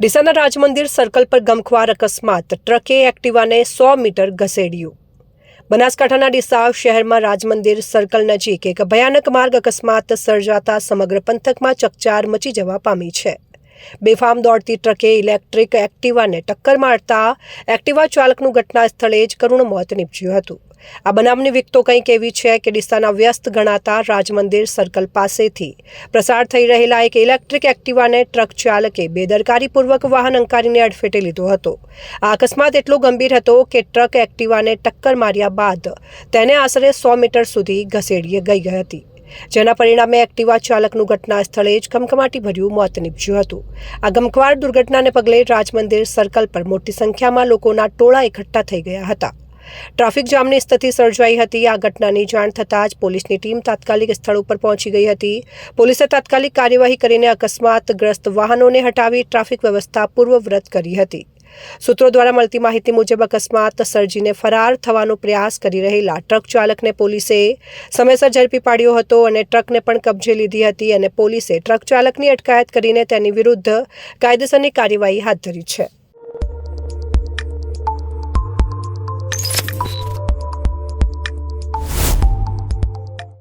ડીસાના Rajmandir circle પર ગમખ્વાર અકસ્માત. ટ્રકે એક્ટિવાને સો મીટર ઘસેડ્યું. બનાસકાંઠાના ડીસા શહેરમાં રાજમંદિર સર્કલ નજીક એક ભયાનક માર્ગ અકસ્માત સર્જાતા સમગ્ર પંથકમાં ચકચાર મચી જવા પામી છે. બેફામ દોડતી ટ્રકે ઇલેક્ટ્રિક એક્ટિવાને ટક્કર મારતા એક્ટિવા ચાલકનું ઘટના સ્થળે જ કરુણ મોત નીપજ્યું હતું. આ બનાવની વિગતો કંઈક એવી છે કે ડિસ્સાના વ્યસ્ત ગણાતા રાજમંદિર સર્કલ પાસેથી પ્રસાર થઈ રહેલા એક ઇલેક્ટ્રિક એક્ટિવાને ટ્રક ચાલકે બેદરકારીપૂર્વક વાહન અંકારીને અડફેટે લીધો હતો. આ અકસ્માત એટલો ગંભીર હતો કે ટ્રક એક્ટિવાને ટક્કર માર્યા બાદ તેને આશરે સો મીટર સુધી ઘસેડી ગઈ હતી. જેના પરિણામે એક્ટિવા ચાલકનું ઘટના સ્થળે જ કમકમાટી ભર્યું મોત નીપજ્યું હતું. આ ગમખ્વાર દુર્ઘટનાને પગલે રાજમંદિર સર્કલ પર મોટી સંખ્યામાં લોકોના ટોળા એકઠા થઈ ગયા હતા. ટ્રાફિક જામની સ્થિતિ સર્જાઈ હતી. આ ઘટનાની જાણ થતાં જ પોલીસની ટીમ તાત્કાલિક સ્થળ ઉપર પહોંચી ગઈ હતી. પોલીસે તાત્કાલિક કાર્યવાહી કરીને અકસ્માતગ્રસ્ત વાહનોને હટાવી ટ્રાફિક વ્યવસ્થા પૂર્વવ્રત કરી હતી. સૂત્રો દ્વારા મળતી માહિતી મુજબ અકસ્માત સર્જીને ફરાર થવાનો પ્રયાસ કરી રહેલા ટ્રક ચાલકને પોલીસે સમયસર ઝડપી પાડ્યો હતો અને ટ્રકને પણ કબજે લીધી હતી અને પોલીસે ટ્રક ચાલકની અટકાયત કરીને તેની વિરુદ્ધ કાયદેસરની કાર્યવાહી હાથ ધરી છે.